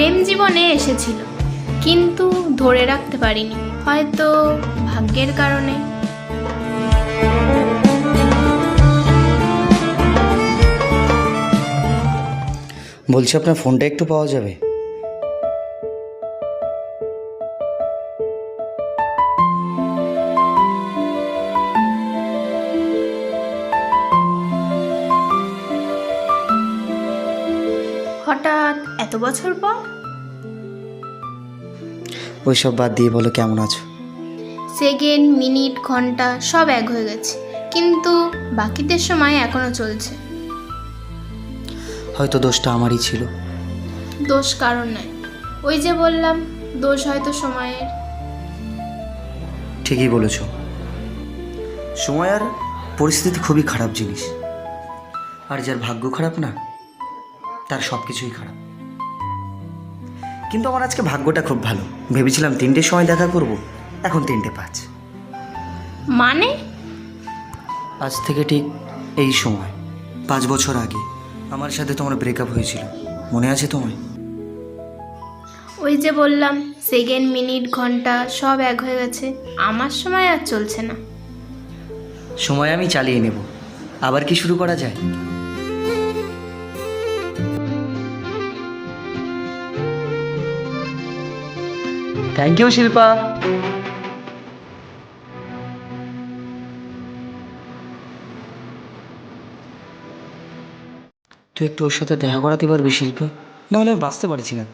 প্রেম জীবনে এসেছিল, কিন্তু ধরে রাখতে পারিনি, হয়তো ভাগ্যের কারণে। বলছি, আপনার ফোনটা একটু পাওয়া যাবে? হঠাৎ এত বছর পর? ওইসব বাদ দিয়ে বলো কেমন আছো? সেকেন্ড মিনিট ঘণ্টা সব এক হয়ে গেছে। কিন্তু বাকিদের সময় এখনও চলছে। হয়তো দোষটা আমারই ছিল। দোষ কারণ নয়। ওই যে বললাম দোষ হয়তো সময়ের। ঠিকই বলেছ। সময় আর পরিস্থিতি খুবই খারাপ জিনিস। আর যার ভাগ্য খারাপ না তার সব কিছুই খারাপ। কিন্তু আমার আজকে ভাগ্যটা খুব ভালো। ভেবেছিলাম তিনটের সময় দেখা করব এখন তিনটে পাঁচ। মানে? আজ থেকে ঠিক এই সময় পাঁচ বছর আগে আমার সাথে তোমার ব্রেকআপ হয়েছিল। মনে আছে তোমায়? ওই যে বললাম সেকেন্ড মিনিট ঘণ্টা সব এক হয়ে গেছে। আমার সময় আর চলছে না। সময় আমি চালিয়ে নেব। আবার কি শুরু করা যায়? থ্যাংক ইউ শিল্পা তুই একটু ওর সাথে দেখা করাতে পারবি, শিল্পা? নাহলে আমি বাঁচতে পারছি না।